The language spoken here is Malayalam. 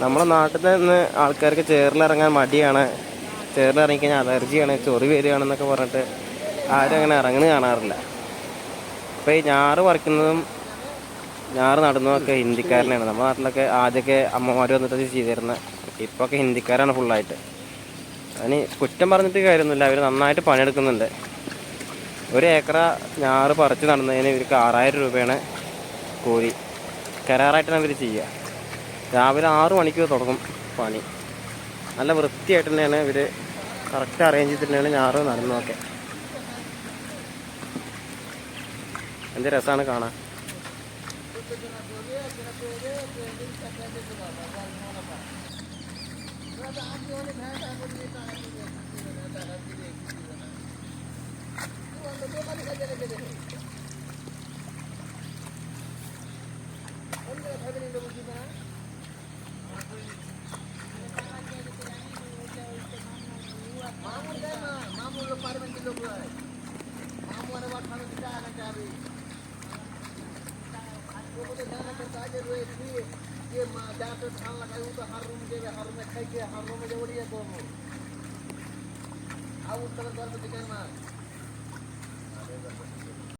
നമ്മുടെ നാട്ടിൽ നിന്ന് ആൾക്കാർക്ക് ചേറിലിറങ്ങാൻ മടിയാണ്. ചേറിലിറങ്ങിക്കഴിഞ്ഞാൽ അലർജിയാണ് ചൊറി വരികയാണെന്നൊക്കെ പറഞ്ഞിട്ട് ആരും അങ്ങനെ ഇറങ്ങുന്നത് കാണാറില്ല. ഇപ്പോൾ ഈ ഞാറ് പറിക്കുന്നതും ഞാറ് നടുന്നതൊക്കെ ഹിന്ദിക്കാരനാണ്. നമ്മുടെ നാട്ടിലൊക്കെ ആദ്യമൊക്കെ അമ്മമാർ വന്നിട്ട് ചെയ്തിരുന്ന. ഇപ്പോൾ ഒക്കെ ഹിന്ദിക്കാരാണ് ഫുള്ളായിട്ട്. അതിന് കുറ്റം പറഞ്ഞിട്ട് കാര്യമൊന്നുമില്ല. അവർ നന്നായിട്ട് പണിയെടുക്കുന്നുണ്ട്. ഒരു ഏക്കറ ഞാറ് പറിച്ച് നടന്നതിന് ഇവർക്ക് ആറായിരം രൂപയാണ് കൂലി. കരാറായിട്ടാണ് അവർ ചെയ്യുക. രാവിലെ ആറു മണിക്ക് തുടങ്ങും പണി. നല്ല വൃത്തിയായിട്ട് തന്നെയാണ് ഇവർ കറക്റ്റ് അറേഞ്ച് ചെയ്തിട്ട് തന്നെയാണ് ഞാറ് നടന്നതൊക്കെ. എന്ത് രസമാണ് കാണാൻ. మామూలు పర్మనెంట్ మామూలు పట్టణం కాదంటే అవి పోతే దానికి తాగే রয়েছি যে মা যাতে ধান লাগাই তো হার রুম যাবে হার রুমে খাইছে হার রুমে যাব নিয়ে করব আউট তাহলে করবে দিকে না